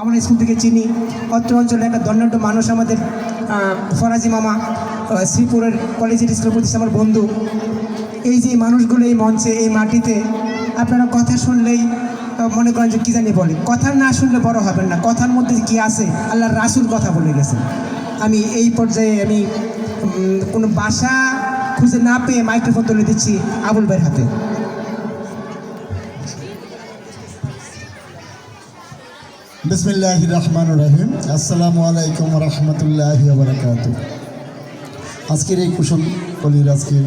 আমরা স্কুল থেকে চিনি। অত্র অঞ্চলে একটা দণ্ডাঢ্য মানুষ আমাদের ফরাজি মামা শ্রীপুরের কলেজের স্কুল প্রতিষ্ঠা আমার বন্ধু। এই যে মানুষগুলো এই মঞ্চে, এই মাটিতে, আপনারা কথা শুনলেই মনে করেন যে কী জানি বলে। কথা না শুনলে বড় হবেন না। কথার মধ্যে কি আছে? আল্লাহ রাসুল কথা বলে গেছেন। আমি এই পর্যায়ে আমি কোনো বাসা খুঁজে না পেয়ে মাইক্রোফোন তুলে দিচ্ছি আবুল ভাইয়ের হাতে। বিসমিল্লাহ রহমান রহিম। আসসালামু আলাইকুম রহমতুল্লাহ বারকাত আজকের এই কুশল কলির আজকের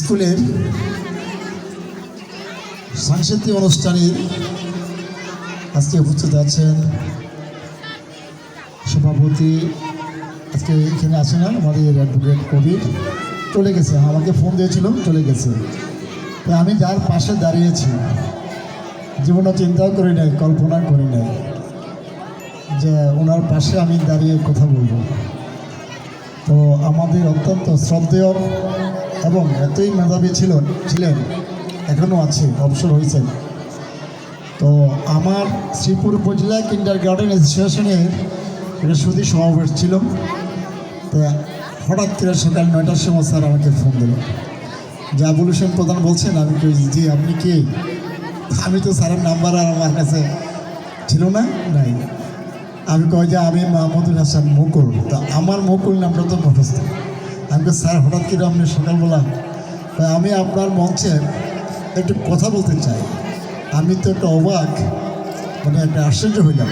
স্কুলের সাংস্কৃতিক অনুষ্ঠানের আজকে উপস্থিত আছেন সভাপতি আজকে এখানে আছে না আমাদের অ্যাডভোকেট কবির। চলে গেছে, আমাকে ফোন দিয়েছিল, চলে গেছে। তো আমি যার পাশে দাঁড়িয়েছি জীবনে চিন্তাও করি নাই কল্পনা করি নাই যে ওনার পাশে আমি দাঁড়িয়ে কথা বলব। তো আমাদের অত্যন্ত শ্রদ্ধেয় এবং এতই মেধাবী ছিল ছিলেন, এখনও আছে, অবসর হয়েছেন। তো আমার শ্রীপুর উপজেলা কিন্ডার গার্ডেন অ্যাসোসিয়েশনের একটা সমাবেশ ছিল। তো হঠাৎ করে সকাল নয়টার সময় স্যার আমাকে ফোন দিল যে আবুল প্রধান বলছেন, আমি জি, আপনি কে? আমি তো স্যারের নাম্বার আর আমার কাছে ছিল না? নাই। আমি কই যে আমি মাহমুদুল হাসান মুকুল। তা আমার মুকুল নামটা তো মুখস্থ। আমি স্যার, হঠাৎ করে আপনি সকালবেলা আমি আপনার মঞ্চে একটু কথা বলতে চাই। আমি তো একটা অবাক মানে একটা আশ্চর্য হইলাম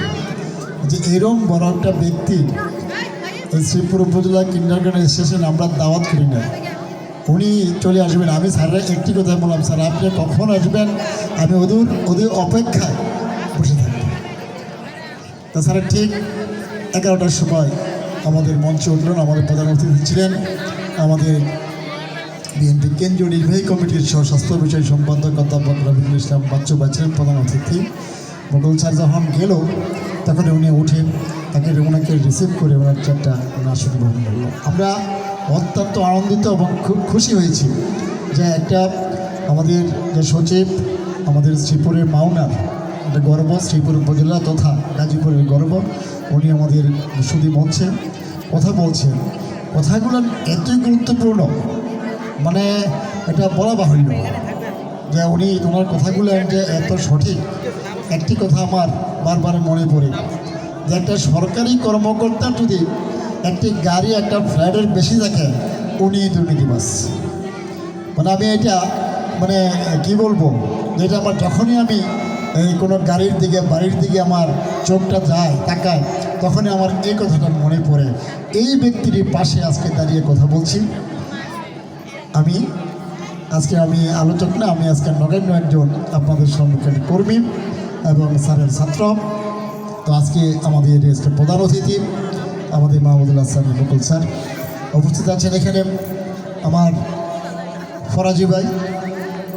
যে এরম বড় একটা ব্যক্তি শ্রীপুর উপজেলা কিন্ডার গার্ডেন স্টেশন আমরা দাওয়াত করি না। উনি চলে আসবেন। আমি স্যারের একটি কথা বললাম, স্যার, আপনি কখন আসবেন? আমি ওদের ওদের অপেক্ষায় বসে থাকি তাছাড়া ঠিক এগারোটার সময় আমাদের মঞ্চে উঠলেন, আমাদের প্রধান অতিথি ছিলেন, আমাদের বিএনপি কেন্দ্রীয় নির্বাহী কমিটির সহ স্বাস্থ্য বিষয় সম্পাদক অধ্যাপক রবীন্দ্র ইসলাম বাচ্চু ছিলেন প্রধান অতিথি। মোগল স্যার যখন গেল, তখন উনি উঠেন তাকে ওনাকে রিসিভ করে ওনার চারটা গ্রহণ করল আমরা অত্যন্ত আনন্দিত এবং খুব খুশি হয়েছি যে একটা আমাদের যে সচিব, আমাদের শ্রীপুরের মাওনার, একটা গর্ব, শ্রীপুর উপজেলা তথা গাজীপুরের গর্ব, উনি আমাদের সুদী মঞ্চে কথা বলছেন। কথাগুলো এতই গুরুত্বপূর্ণ মানে এটা বলা বাহুল্য যে উনি ওনার কথাগুলো যে এত সঠিক, একটি কথা আমার বারবার মনে পড়ে যে একটা সরকারি কর্মকর্তা যদি একটি গাড়ি একটা ফ্ল্যাটের বেশি থাকে উনি দুর্নীতিবাস মানে আমি এটা মানে কি বলব, যেটা আমার যখনই আমি এই কোনো গাড়ির দিকে, বাড়ির দিকে আমার চোখটা যায়, তাকায়, তখনই আমার এই কথাটা মনে পড়ে। এই ব্যক্তির পাশে আজকে দাঁড়িয়ে কথা বলছি। আমি, আজকে আমি আলোচক না, আমি আজকে নগণ্য একজন আপনাদের সম্মুখীন কর্মী এবং স্যারের ছাত্র। তো আজকে আমাদের প্রধান অতিথি আমাদের মাহমুদুল হাসান মুকুল স্যার উপস্থিত আছেন এখানে আমার ফরাজি ভাই।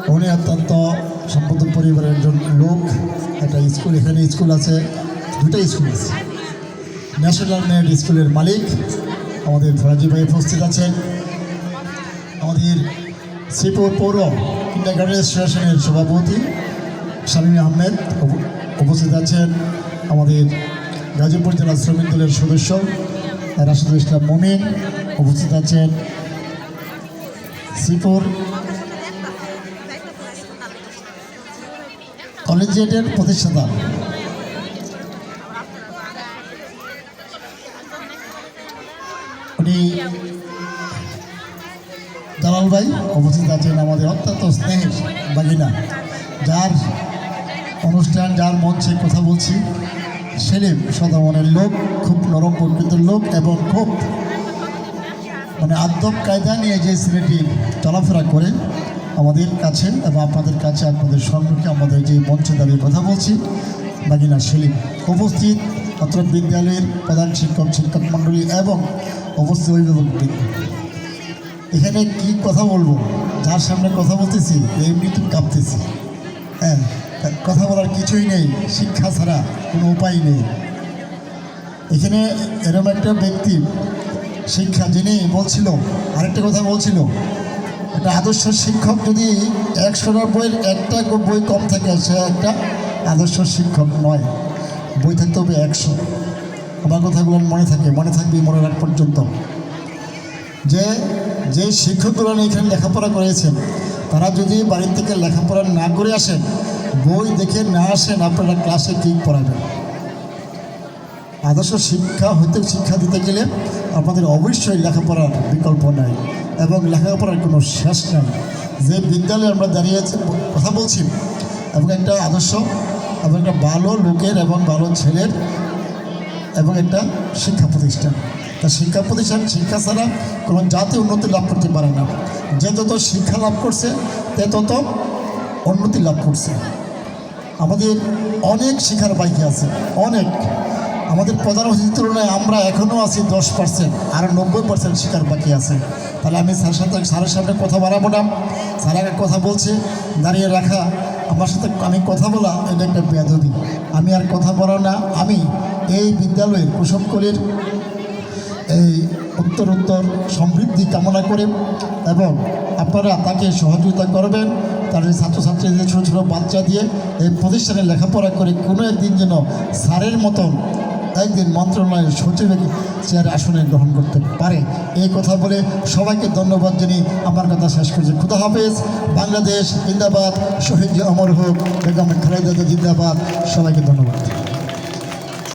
উনি অত্যন্ত সম্পদ পরিবারের একজন লোক। একটা স্কুল, এখানে স্কুল আছে দুটা স্কুল আছে। ন্যাশনাল মেরিট স্কুলের মালিক আমাদের ফরাজি ভাই উপস্থিত আছেন। আমাদের শ্রীপুর পৌর কিন্ডারগার্ডেন অ্যাসোসিয়েশনের সভাপতি শামীম আহমেদ উপ- উপস্থিত আছেন। আমাদের গাজীপুর জেলা শ্রমিক দলের সদস্য, রাশিদুল ইসলাম মমিন উপস্থিত আছেন শ্রীপুর কলেজিয়েটের প্রতিষ্ঠাতা। উনি দালাল ভাই, উপস্থিত আছেন আমাদের অত্যন্ত স্নেহের বাগিনা। যার অনুষ্ঠান, যার মঞ্চে কথা বলছি। সেলিম সদামনের লোক, খুব নরম প্রকৃতির লোক এবং খুব মানে আদব কায়দা নিয়ে যে ছেলেটি চলাফেরা করে আমাদের কাছে এবং আপনাদের কাছে আপনাদের সম্মুখে আমাদের যে মঞ্চে দাঁড়িয়ে কথা বলছি বাগিনা সেলিম উপস্থিত অত্র বিদ্যালয়ের প্রধান শিক্ষক শিক্ষক মণ্ডলী এবং উপস্থিত অভিভাবকদের এখানে কি কথা বলব? যার সামনে কথা বলতেছি এমনি তো কাঁপতেছি। হ্যাঁ। কথা বলার কিছুই নেই, শিক্ষা ছাড়া কোনো উপায় নেই। এখানে এরকম একটা ব্যক্তি, শিক্ষা যিনি বলছিল, আরেকটা কথা বলছিল, একটা আদর্শ শিক্ষক যদি একশোটা বইয়ের একটা বই কম থাকে, সে একটা আদর্শ শিক্ষক নয়, বই থাকতে হবে একশো। আমার কথাগুলো মনে থাকে, মনে থাকবে মনে রাখ পর্যন্ত। যে যে শিক্ষকগুলো এখানে লেখাপড়া করেছেন, তারা যদি বাড়ির থেকে লেখাপড়া না করে আসেন বই দেখে না আসেন, আপনারা ক্লাসে কী পড়াবেন। আদর্শ শিক্ষা হতে শিক্ষা দিতে গেলে আপনাদের অবশ্যই লেখাপড়ার বিকল্প নাই এবং লেখাপড়ার কোনো শেষ নাই। যে বিদ্যালয়ে আমরা দাঁড়িয়ে কথা বলছি, এবং একটা আদর্শ, এবং একটা ভালো লোকের এবং ভালো ছেলের এবং একটা শিক্ষা প্রতিষ্ঠান। তা শিক্ষা প্রতিষ্ঠান, শিক্ষা ছাড়া কোনো জাতি উন্নতি লাভ করতে পারে না। যে তত শিক্ষা লাভ করছে, তে তত উন্নতি লাভ করছে। আমাদের অনেক শিখার বাকি আছে, অনেক। আমাদের প্রধান অতিথির তুলনায় আমরা এখনও আছি দশ পার্সেন্ট আর নব্বই পার্সেন্ট শিকার বাকি আছে। তাহলে আমি স্যার সাথে স্যারের সামনে কথা বাড়াবো না। স্যার একটা কথা বলছে, দাঁড়িয়ে রাখা। আমার সাথে আমি কথা বলা, এটা একটা বেদবি আমি আর কথা বলা না, আমি এই বিদ্যালয়ের কুসুমকলির এই উত্তর উত্তর সমৃদ্ধি কামনা করে এবং আপনারা তাকে সহযোগিতা করবেন, তার ছাত্রছাত্রীদের ছোটো ছোটো বাচ্চা দিয়ে এই প্রতিষ্ঠানে লেখাপড়া করে কোনো একদিন যেন স্যারের মতন একদিন মন্ত্রণালয়ের সচিবের চেয়ার আসনে গ্রহণ করতে পারে। এই কথা বলে সবাইকে ধন্যবাদ জানিয়ে আমার কথা শেষ করছি। খুদা হাফেজ, বাংলাদেশ জিন্দাবাদ, শহীদ অমর হোক, বেগম খালেদা জিন্দাবাদ, সবাইকে ধন্যবাদ।